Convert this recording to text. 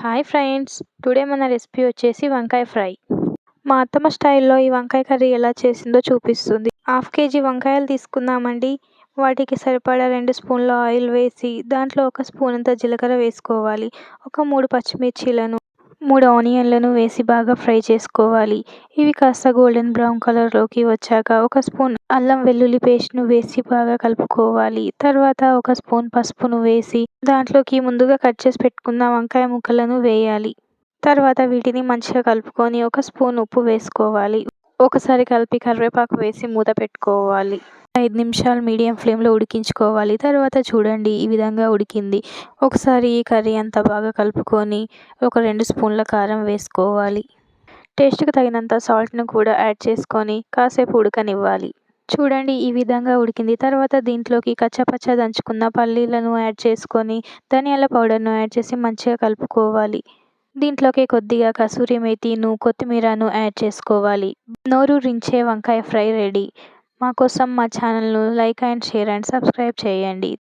Hi friends today మన recipe వచ్చేసి వంకాయ ఫ్రై. మా అత్తమ్మ స్టైల్లో ఈ వంకాయ కర్రీ ఎలా చేసిందో చూపిస్తుంది. హాఫ్ కేజీ వంకాయలు తీసుకుందామండి. వాటికి సరిపడా రెండు స్పూన్ల ఆయిల్ వేసి దాంట్లో ఒక స్పూన్ అంత జీలకర్ర వేసుకోవాలి. ఒక మూడు పచ్చిమిర్చీలను మూడు ఆనియన్లను వేసి బాగా ఫ్రై చేసుకోవాలి. ఇవి కాస్త గోల్డెన్ బ్రౌన్ కలర్లోకి వచ్చాక ఒక స్పూన్ అల్లం వెల్లుల్లి పేస్ట్ను వేసి బాగా కలుపుకోవాలి. తర్వాత ఒక స్పూన్ పసుపును వేసి దాంట్లోకి ముందుగా కట్ చేసి పెట్టుకున్న వంకాయ ముక్కలను వేయాలి. తర్వాత వీటిని మంచిగా కలుపుకొని ఒక స్పూన్ ఉప్పు వేసుకోవాలి. ఒకసారి కలిపి కరివేపాకు వేసి మూత పెట్టుకోవాలి. ఐదు నిమిషాలు మీడియం ఫ్లేమ్లో ఉడికించుకోవాలి. తర్వాత చూడండి ఈ విధంగా ఉడికింది. ఒకసారి ఈ కర్రీ అంతా బాగా కలుపుకొని ఒక రెండు స్పూన్ల కారం వేసుకోవాలి. టేస్ట్కి తగినంత సాల్ట్ను కూడా యాడ్ చేసుకొని కాసేపు ఉడకనివ్వాలి. చూడండి ఈ విధంగా ఉడికింది. తర్వాత దీంట్లోకి కచ్చపచ్చ దంచుకున్న పల్లీలను యాడ్ చేసుకొని ధనియాల పౌడర్ను యాడ్ చేసి మంచిగా కలుపుకోవాలి. దీంట్లోకి కొద్దిగా కసూరి మేతిను కొత్తిమీరను యాడ్ చేసుకోవాలి. నోరు రించే వంకాయ ఫ్రై రెడీ. మా కోసం మా ఛానల్ను like and share and subscribe చేయండి.